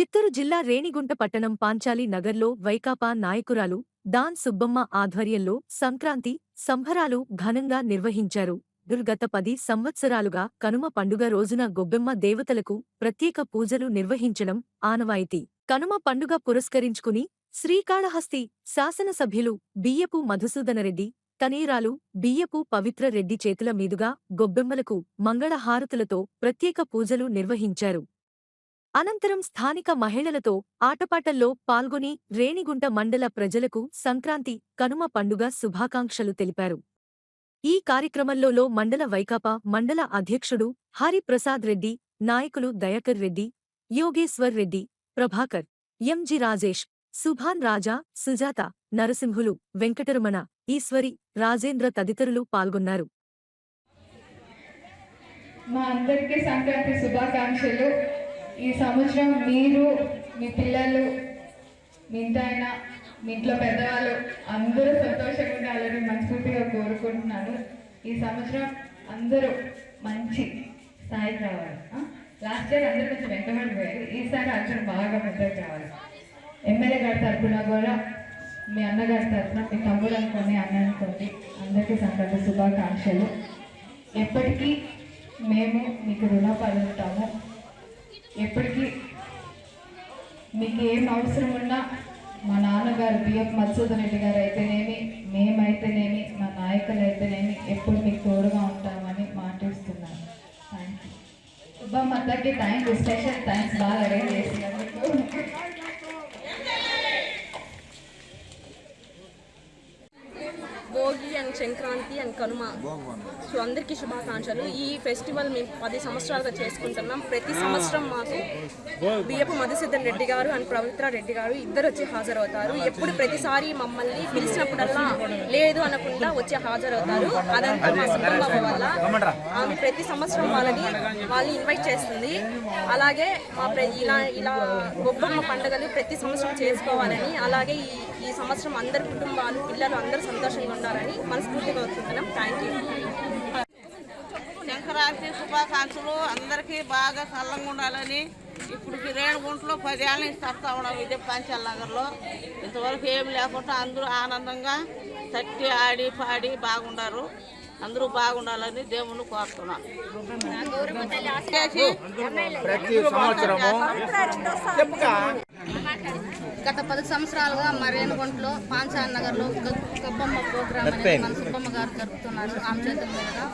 చిత్తూరు జిల్లా రేణిగుంట పట్టణం పాంచాలి నగర్లో వైకాపా నాయకురాలు దాన్ సుబ్బమ్మ ఆధ్వర్యంలో సంక్రాంతి సంభరాలు ఘనంగా నిర్వహించారు. దుర్గత పది సంవత్సరాలుగా కనుమ పండుగ రోజున గొబ్బెమ్మ దేవతలకు ప్రత్యేక పూజలు నిర్వహించడం ఆనవాయితీ. కనుమ పండుగ పురస్కరించుకుని శ్రీకాళహస్తి శాసనసభ్యులు బియ్యపు మధుసూదనరెడ్డి తనేరాలు బియ్యపు పవిత్ర రెడ్డి చేతుల మీదుగా గొబ్బెమ్మలకు మంగళహారతులతో ప్రత్యేక పూజలు నిర్వహించారు. అనంతరం స్థానిక మహిళలతో ఆటపాటల్లో పాల్గొని రేణిగుంట మండల ప్రజలకు సంక్రాంతి కనుమ పండుగ శుభాకాంక్షలు తెలిపారు. ఈ కార్యక్రమంలో మండల వైకాపా మండల అధ్యక్షుడు హరిప్రసాద్ రెడ్డి నాయకులు దయాకర్ రెడ్డి యోగేశ్వర్ రెడ్డి ప్రభాకర్ ఎంజి రాజేష్ సుభాన్ రాజా సుజాత నరసింహులు వెంకటరమణ ఈశ్వరి రాజేంద్ర తదితరులు పాల్గొన్నారు. మా అందరికీ సంక్రాంతి శుభాకాంక్షలు. ఈ సంవత్సరం మీరు మీ పిల్లలు మీ ఇంటి మీ ఇంట్లో పెద్దవాళ్ళు అందరూ సంతోషంగా ఉండాలని మనస్ఫూర్తిగా కోరుకుంటున్నాను. ఈ సంవత్సరం అందరూ మంచి స్థాయికి రావాలి. లాస్ట్ ఇయర్ అందరూ కొంచెం వెంటబడిపోయారు ఈసారి అందరూ బాగా ముందుకు రావాలి ఎమ్మెల్యే గారి తరఫున కూడా మీ అన్నగారి తరఫున మీ తమ్ముడు అనుకోండి అన్న అనుకోండి అందరికీ సంక్రాంతి శుభాకాంక్షలు. ఎప్పటికీ మేము మీకు రుణపడి ఉంటాము ఎప్పటికీ మీకు ఏం అవసరం ఉన్నా మా నాన్నగారు బిఎఫ్ మధుసూదన్ రెడ్డి గారు అయితేనేమి మేమైతేనేమి మా నాయకులు అయితేనేమి ఎప్పుడు మీకు తోడుగా ఉంటామని మాటిస్తున్నాను థ్యాంక్ యూ శుభమత్తకి థ్యాంక్ యూ స్పెషల్ థ్యాంక్స్ బాగా అరేంజ్ చేసినందుకు. And Sankranti and Kanuma. So అందరికీ శుభాకాంక్షలు. ఈ ఫెస్టివల్ మేము పది సంవత్సరాలుగా చేసుకుంటున్నాం. ప్రతి సంవత్సరం మాకు బియ్యపు మధుసూదన్ రెడ్డి గారు అండ్ పవిత్ర రెడ్డి గారు ఇద్దరు వచ్చి హాజరవుతారు. ఎప్పుడు ప్రతిసారి మమ్మల్ని పిలిచినప్పుడల్లా లేదు అనకుండా వచ్చి హాజరవుతారు. అదంతా మా వల్ల ఆమె ప్రతి సంవత్సరం వాళ్ళని వాళ్ళని ఇన్వైట్ చేస్తుంది. అలాగే మా ఇలా ఇలా గొప్పమ్మ పండుగలు ప్రతి సంవత్సరం చేసుకోవాలని అలాగే ఈ ఈ సంవత్సరం అందరి కుటుంబాలు పిల్లలు అందరూ సంతోషంగా ఉండాలని మనస్ఫూర్తిగా కోరుకుంటున్నాం. థ్యాంక్ యూ సంక్రాంతి శుభాకాంక్షలు. అందరికీ బాగా చల్లంగా ఉండాలని ఇప్పుడు రేణుగుంటలో పదేళ్ళ నుంచి వస్తా ఉన్నాం ఇదే పంచాల నగర్లో. ఇంతవరకు ఏం లేకుండా అందరూ ఆనందంగా తట్టి ఆడి పాడి బాగుండారు. అందరూ బాగుండాలని దేవుణ్ణి కోరుతున్నాను చేసి ప్రతి సంవత్సరము గత పది సంవత్సరాలుగా మరేనుగుంటలో పాంచాన్ నగర్లో గ- గొప్పమ్మ ప్రోగ్రామ్ అనేది మన సుబ్బమ్మ గారు జరుపుతున్నారు. ఆమె చేతుల మీదుగా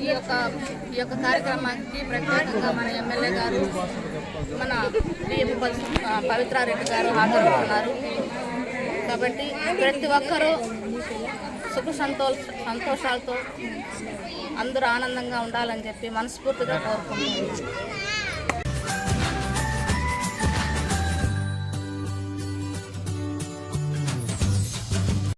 ఈ యొక్క ఈ యొక్క కార్యక్రమానికి ప్రత్యేకంగా మన ఎమ్మెల్యే గారు మన డిఎం పవిత్రారెడ్డి గారు హాజరవుతున్నారు. కాబట్టి ప్రతి ఒక్కరూ సుఖ సంతోష సంతోషాలతో అందరూ ఆనందంగా ఉండాలని చెప్పి మనస్ఫూర్తిగా కోరుకుంటున్నాను.